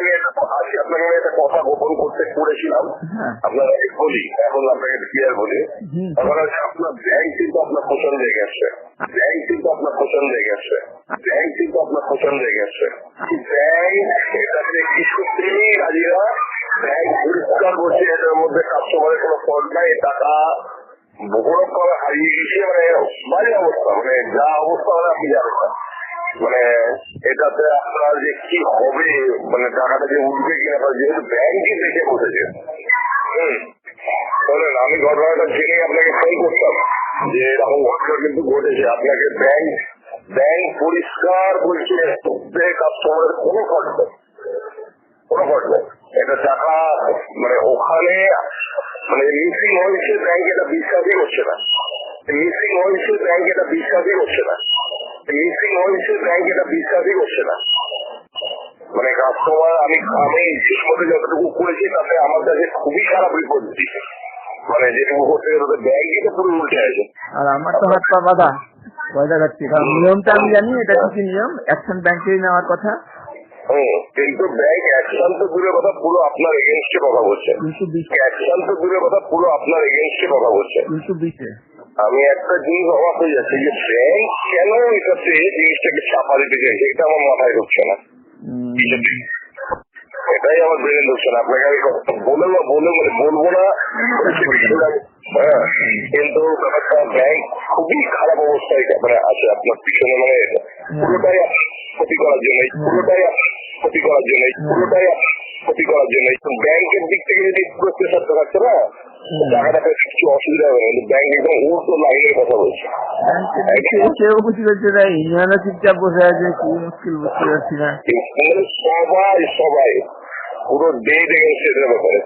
আমি একটা আজকে আপনাকে আমি একটা কথা গোপন করতে করেছিলাম। হ্যাঁ। আপনাকে বলি এখন আপনাকে ক্লিয়ার বলি। তারপর হচ্ছে আপনার ব্যাংক কিন্তু আপনার পছন্দ হয়ে গেছে। ব্যাংক কিন্তু আপনার পছন্দ হয়ে গেছে। ব্যাংক কিন্তু আপনার পছন্দ হয়ে গেছে। ব্যাংক এটাতে কিছুতেই রাজিরা ব্যাংক পরিষ্কার করছে এটার মধ্যে কাস্টমারের কোনো ফল্ট নাই টাকা বহুরকম ভাবে হারিয়ে গেছে মানে বাজে অবস্থা মানে যা অবস্থা মানে আপনি জানেন না। মানে এটাতে আপনার যে কি হবে মানে টাকাটা যে উঠবে কিনা যেহেতু ব্যাংকই দেখে বসেছে। হুম। আমি ঘটনাটা জেনে আপনাকে ফোন করতাম যে এরকম ঘটনা কিন্তু ঘটেছে। আপনাকে ব্যাংক ব্যাংক পরিষ্কার বলছে কাস্টমারের কোনো নেই। কোনো নেই। এটা টাকা মানে ওখানে মানে মিসিং হয়েছে ব্যাংক এটা বিশ্বাসই করছে না। মিসিং হয়েছে ব্যাংক এটা বিশ্বাসই করছে না। মিসিং হয়েছে ব্যাংক এটা বিশ্বাসই করছে না মানে কাস্টমার আমি আমি মতো যতটুকু করেছি তাতে আমার কাছে খুবই খারাপ রিপোর্ট দিচ্ছে। মানে যেটুকু করতে গেলে ব্যাংকে তো পুরো উল্টে আছে আর আমার তো হাত পা বাঁধা। ভয় দেখাচ্ছি। কারণ নিয়মটা আমি জানি এটা কি নিয়ম? অ্যাকশন ব্যাংকেই নেওয়ার কথা। কিন্তু ব্যাংক অ্যাকশন তো দূরের কথা পুরো আপনার এগেনস্টে কথা বলছে। অ্যাকশন তো দূরের কথা পুরো আপনার এগেনস্টে কথা বলছে। বিশে আমি একটা জিনিস অবাক হয়ে যাচ্ছে যে ব্যাংক কেন এটাতে জিনিসটাকে চাপা দিতে চাইছে? এটা আমার মাথায় ঢুকছে না। এটাই আমার ব্রেনে ঢুকছে না। আপনাকে আমি বলে বলে বলব না। হ্যাঁ কিন্তু ব্যাপারটা ব্যাংক খুবই খারাপ অবস্থায় মানে আছে আপনার পিছনে মানে পুরোটাই ক্ষতি করার জন্য পুরোটাই ক্ষতি করার জন্য পুরোটাই ক্ষতি করার জন্য। ব্যাংকের দিক থেকে যদি পুরো প্রেশার থাকছে না টাকাটা কিছু অসুবিধা হবে না কিন্তু ব্যাংক একদম উল্টো লাইনের কথা বলছে। কেউ বুঝতে পারছে না চুপচাপ বসে আছে কি মুশকিল বুঝতে পারছি না। সবাই সবাই পুরো ডে দেখে এটার ব্যাপারে।